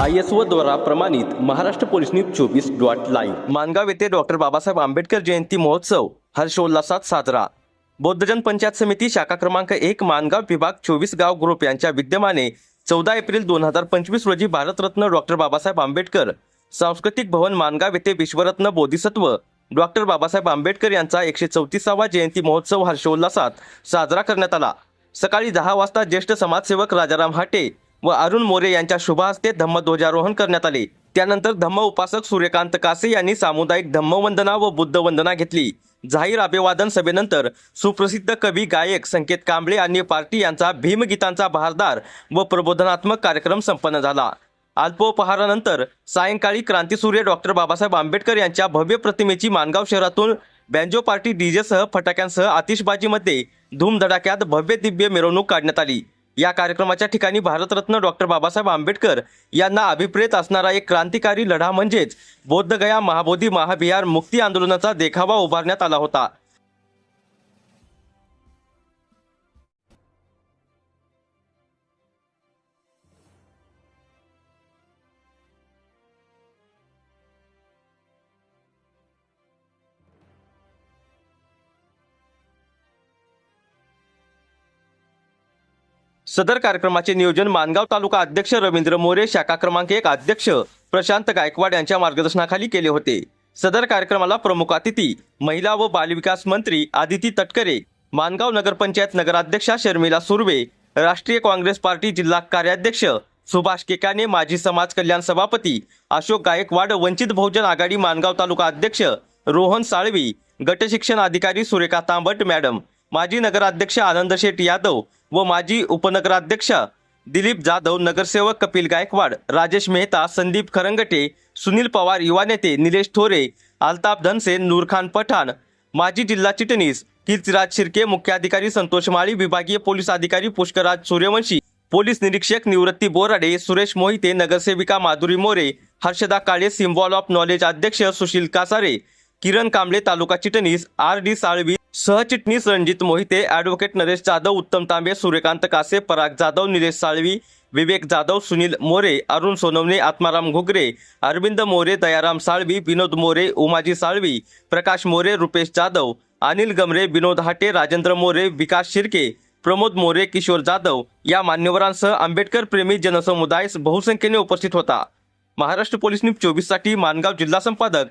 I S O द्वारा प्रमाणित Maharashtra police news चोवीस डॉट लाईव्ह. मानगाव येथे डॉक्टर बाबासाहेब आंबेडकर जयंती महोत्सव हर्षोल्लासात साजरा. बौद्धजन पंचायत समिती शाखा क्रमांक एक मानगाव विभाग चोवीस गाव ग्रुप यांच्या विद्यमाने चौदा एप्रिल दोन हजार पंचवीस रोजी भारतरत्न डॉक्टर बाबासाहेब आंबेडकर सांस्कृतिक भवन मानगाव येथे विश्वरत्न बोधिसत्व डॉक्टर बाबासाहेब आंबेडकर यांचा एकशे चौतीसावा जयंती महोत्सव हर्षोल्लासात साजरा करण्यात आला. सकाळी दहा वाजता ज्येष्ठ समाजसेवक राजाराम हाटे व अरुण मोरे यांच्या शुभ हस्ते धम्मध्वजारोहण करण्यात आले. त्यानंतर धम्म उपासक सूर्यकांत कासे यांनी सामुदायिक धम्मवंदना व बुद्ध वंदना घेतली. जाहीर अभिवादन सभेनंतर सुप्रसिद्ध कवी गायक संकेत कांबळे आणि पार्टी यांचा भीमगीतांचा बहारदार व प्रबोधनात्मक कार्यक्रम संपन्न झाला. अल्पोपहारानंतर सायंकाळी क्रांतीसूर्य डॉक्टर बाबासाहेब आंबेडकर यांच्या भव्य प्रतिमेची मानगाव शहरातून बँजो पार्टी डीजेसह फटाक्यांसह आतिषबाजीमध्ये धूमधडाक्यात भव्य दिव्य मिरवणूक काढण्यात आली. या कार्यक्रमाच्या ठिकाणी भारतरत्न डॉक्टर बाबासाहेब आंबेडकर यांना अभिप्रेत असणारा एक क्रांतिकारी लढा म्हणजेच बौद्धगया महाबोधी महाविहार मुक्ती आंदोलनाचा देखावा उभारण्यात आला होता. सदर कार्यक्रमाचे नियोजन मानगाव तालुका अध्यक्ष रवींद्र मोरे शाखा क्रमांक एक अध्यक्ष प्रशांत गायकवाड यांच्या मार्गदर्शनाखाली केले होते. सदर कार्यक्रमाला प्रमुख अतिथी महिला व बालविकास मंत्री आदिती तटकरे मानगाव नगरपंचायत नगराध्यक्षा शर्मिला सुर्वे राष्ट्रीय काँग्रेस पार्टी जिल्हा कार्याध्यक्ष सुभाष केकाने माजी समाज कल्याण सभापती अशोक गायकवाड वंचित बहुजन आघाडी मानगाव तालुका अध्यक्ष रोहन साळवी गटशिक्षण अधिकारी सुरेखा तांबट मॅडम माजी नगराध्यक्ष आनंद शेठ यादव व माजी उपनगराध्यक्ष दिलीप जाधव नगरसेवक कपिल गायकवाड राजेश मेहता संदीप खरंगटे सुनील पवार युवा नेते निलेश थोरे अल्ताफ धनसे नूरखान पठाण माजी जिल्हा चिटणीस कीर्तिराज शिर्के मुख्याधिकारी संतोष माळी विभागीय पोलीस अधिकारी पुष्कराज सूर्यवंशी पोलीस निरीक्षक निवृत्ती बोराडे सुरेश मोहिते नगरसेविका Madhuri More Harshada Kale symbol of knowledge अध्यक्ष सुशील कासारे किरण कांबळे तालुका चिटणीस आर डी साळवी सहचिटणीस रणजित मोहिते ॲडव्होकेट नरेश जाधव उत्तम तांबे सूर्यकांत कासे पराग जाधव निलेश साळवी विवेक जाधव सुनील मोरे अरुण सोनवणे आत्माराम घुगरे अरविंद मोरे दयाराम साळवी विनोद मोरे उमाजी साळवी प्रकाश मोरे रुपेश जाधव अनिल गमरे विनोद हाटे राजेंद्र मोरे विकास शिर्के प्रमोद मोरे किशोर जाधव या मान्यवरांसह आंबेडकर प्रेमी जनसमुदाय बहुसंख्येने उपस्थित होता. महाराष्ट्र पोलीस न्यूज चोवीससाठी मानगाव जिल्हा संपादक